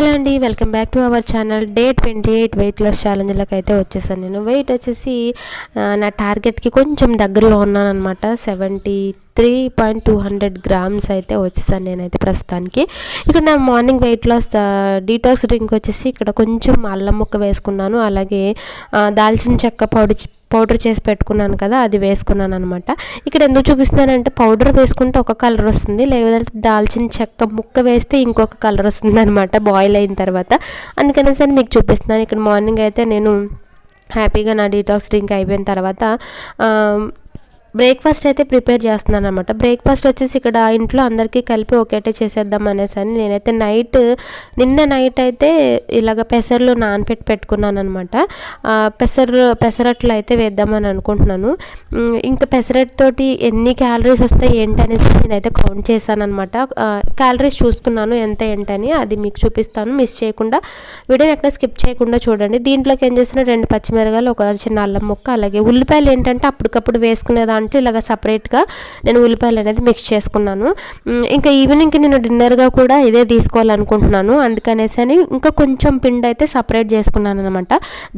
Hello అండి welcome back to our channel. Day twenty eight weight loss ఛాలెంజ్లకు అయితే వచ్చేసాను నేను. వెయిట్ వచ్చేసి నా టార్గెట్కి కొంచెం దగ్గరలో ఉన్నాను అనమాట seventy three point two hundred grams అయితే వచ్చేసాను నేనైతే ప్రస్తుతానికి. ఇక్కడ నా morning weight loss detox drink వచ్చేసి ఇక్కడ కొంచెం అల్లం ముక్క వేసుకున్నాను. అలాగే దాల్చిన చెక్క పౌడర్ పౌడర్ చేసి పెట్టుకున్నాను కదా అది వేసుకున్నాను అనమాట ఇక్కడ ఎందుకు చూపిస్తున్నానంటే పౌడర్ వేసుకుంటే ఒక కలర్ వస్తుంది లేదంటే దాల్చిన చెక్క ముక్క వేస్తే ఇంకొక కలర్ వస్తుంది అనమాట బాయిల్ అయిన తర్వాత. అందుకనేసి మీకు చూపిస్తున్నాను. ఇక్కడ మార్నింగ్ అయితే నేను హ్యాపీగా నా డీటాక్స్ డ్రింక్ అయిపోయిన తర్వాత బ్రేక్ఫాస్ట్ అయితే ప్రిపేర్ చేస్తున్నాను అనమాట బ్రేక్ఫాస్ట్ వచ్చేసి ఇక్కడ ఇంట్లో అందరికీ కలిపి ఒకటే చేసేద్దాం అనేసి అని నేనైతే నైట్ నిన్న నైట్ అయితే ఇలాగ పెసర్లు నానపెట్టి పెట్టుకున్నాను అనమాట పెసరు పెసరట్లు అయితే వేద్దామని అనుకుంటున్నాను. ఇంకా పెసరట్ తోటి ఎన్ని క్యాలరీస్ వస్తాయి ఏంటి నేనైతే కౌంట్ చేశాను అనమాట క్యాలరీస్ చూసుకున్నాను ఎంత ఏంటని అది మీకు చూపిస్తాను. మిస్ చేయకుండా వీడియో ఎక్కడ స్కిప్ చేయకుండా చూడండి. దీంట్లోకి ఏం చేసిన రెండు పచ్చిమిరగాయలు ఒక చిన్న అల్లం ముక్క అలాగే ఉల్లిపాయలు ఏంటంటే అప్పటికప్పుడు వేసుకునేదాన్ని అంటే ఇలాగ సపరేట్గా నేను ఉల్లిపాయలు అనేది మిక్స్ చేసుకున్నాను. ఇంకా ఈవినింగ్కి నేను డిన్నర్గా కూడా ఇదే తీసుకోవాలనుకుంటున్నాను. అందుకనేసి అని ఇంకా కొంచెం పిండి అయితే సపరేట్ చేసుకున్నాను అనమాట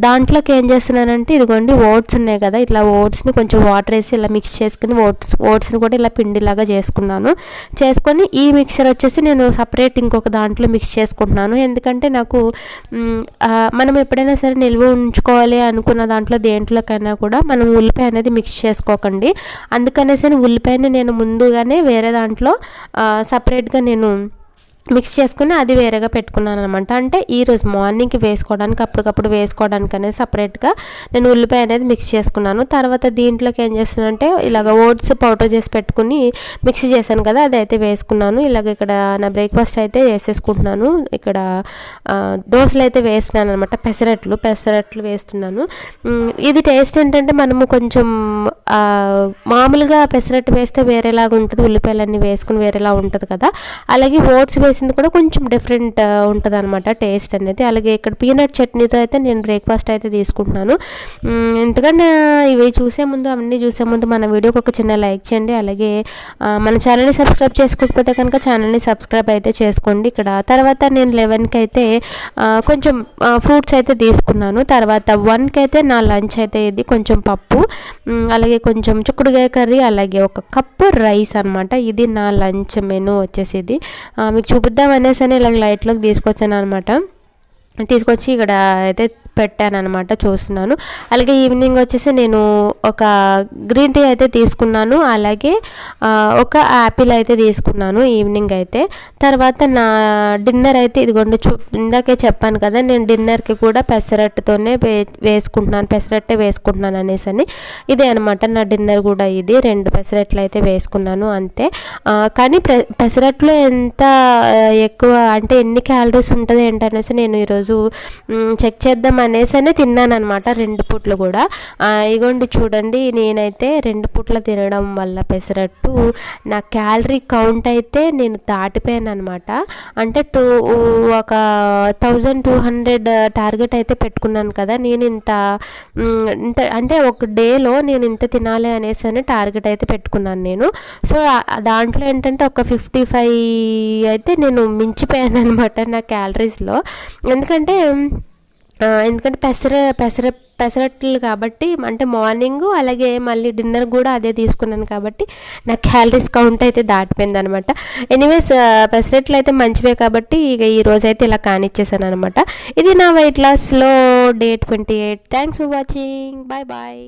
దాంట్లోకి ఏం చేస్తున్నానంటే ఇదిగోండి ఓట్స్ ఉన్నాయి కదా ఇట్లా ఓట్స్ని కొంచెం వాటర్ వేసి ఇలా మిక్స్ చేసుకుని ఓట్స్ ఓట్స్ని కూడా ఇలా పిండిలాగా చేసుకున్నాను. చేసుకొని ఈ మిక్సర్ వచ్చేసి నేను సపరేట్ ఇంకొక దాంట్లో మిక్స్ చేసుకుంటున్నాను. ఎందుకంటే నాకు మనం ఎప్పుడైనా సరే నిల్వ ఉంచుకోవాలి అనుకున్న దాంట్లో దేంట్లోకైనా కూడా మనం ఉల్లిపాయ అనేది మిక్స్ చేసుకోకండి. అందుకనేసి ఉల్లిపాయని నేను ముందుగానే వేరే దాంట్లో సపరేట్గా నేను మిక్స్ చేసుకుని అది వేరేగా పెట్టుకున్నాను అనమాట అంటే ఈరోజు మార్నింగ్కి వేసుకోవడానికి అప్పటికప్పుడు వేసుకోవడానికి అనేది సపరేట్గా నేను ఉల్లిపాయ అనేది మిక్స్ చేసుకున్నాను. తర్వాత దీంట్లోకి ఏం చేస్తున్నానంటే ఇలాగ ఓట్స్ పౌడర్ చేసి పెట్టుకుని మిక్స్ చేశాను కదా అది అయితే వేసుకున్నాను. ఇలాగ ఇక్కడ నా బ్రేక్ఫాస్ట్ అయితే వేసేసుకుంటున్నాను ఇక్కడ దోశలు అయితే వేస్తున్నాను అనమాట పెసరట్లు పెసరట్లు వేస్తున్నాను. ఇది టేస్ట్ ఏంటంటే మనము కొంచెం మామూలుగా పెసరట్టు వేస్తే వేరేలాగా ఉంటుంది ఉల్లిపాయలన్నీ వేసుకుని వేరేలా ఉంటుంది కదా. అలాగే ఓట్స్ వేసింది కూడా కొంచెం డిఫరెంట్ ఉంటుంది అనమాట టేస్ట్ అనేది. అలాగే ఇక్కడ పీనట్ చట్నీతో అయితే నేను బ్రేక్ఫాస్ట్ అయితే తీసుకుంటున్నాను. ఎందుకంటే ఇవి చూసే ముందు అవన్నీ చూసే ముందు మన వీడియోకి ఒక చిన్న లైక్ చేయండి. అలాగే మన ఛానల్ని సబ్స్క్రైబ్ చేసుకోకపోతే కనుక ఛానల్ని సబ్స్క్రైబ్ అయితే చేసుకోండి. ఇక్కడ తర్వాత నేను లెవెన్కి అయితే కొంచెం ఫ్రూట్స్ అయితే తీసుకున్నాను. తర్వాత వన్కి అయితే నా లంచ్ అయితే ఇది కొంచెం పప్పు అలాగే కొంచెం చిక్కుడుగాయ కర్రీ అలాగే ఒక కప్పు రైస్ అనమాట ఇది నా లంచ్ మెనూ వచ్చేసి ఇది మీకు చూపిద్దాం అనేసి అని ఇలా లైట్లోకి తీసుకొచ్చాను అనమాట తీసుకొచ్చి ఇక్కడ అయితే పెట్టానమాట చూస్తున్నాను. అలాగే ఈవినింగ్ వచ్చేసి నేను ఒక గ్రీన్ టీ అయితే తీసుకున్నాను అలాగే ఒక యాపిల్ అయితే తీసుకున్నాను ఈవినింగ్ అయితే. తర్వాత నా డిన్నర్ అయితే ఇదిగోండి చూ ఇందాకే చెప్పాను కదా నేను డిన్నర్కి కూడా పెసరట్టుతోనే వే వేసుకుంటున్నాను పెసరట్టే వేసుకుంటున్నాను అనేసి అని. ఇదే అనమాట నా డిన్నర్ కూడా ఇది రెండు పెసరట్లు అయితే వేసుకున్నాను అంతే. కానీ పెసరట్లో ఎంత ఎక్కువ అంటే ఎన్ని క్యాలరీస్ ఉంటుంది ఏంటనేసి నేను ఈరోజు చెక్ చేద్దాం అనేసనే తిన్నానమాట రెండు పూట్లు కూడా. ఇగోండి చూడండి నేనైతే రెండు పూట్ల తినడం వల్ల పెసరట్టు నా క్యాలరీ కౌంట్ అయితే నేను దాటిపోయాను అనమాట అంటే టూ ఒక థౌజండ్ టూ హండ్రెడ్ టార్గెట్ అయితే పెట్టుకున్నాను కదా నేను ఇంత ఇంత అంటే ఒక డేలో నేను ఇంత తినాలి అనేసి అని టార్గెట్ అయితే పెట్టుకున్నాను నేను. సో దాంట్లో ఏంటంటే ఒక ఫిఫ్టీ ఫైవ్ అయితే నేను మించిపోయాను అనమాట నా క్యాలరీస్లో. ఎందుకంటే ఎందుకంటే పెసర పెసర పెసరట్లు కాబట్టి అంటే మార్నింగ్ అలాగే మళ్ళీ డిన్నర్ కూడా అదే తీసుకున్నాను కాబట్టి నా క్యాలరీస్ కౌంట్ అయితే దాటిపోయింది అనమాట ఎనీవేస్ పెసరట్లు అయితే మంచివే కాబట్టి ఇక ఈ రోజు అయితే ఇలా కానిచ్చేసాను అనమాట ఇది నా weight లాస్లో day twenty eight thanks for watching bye bye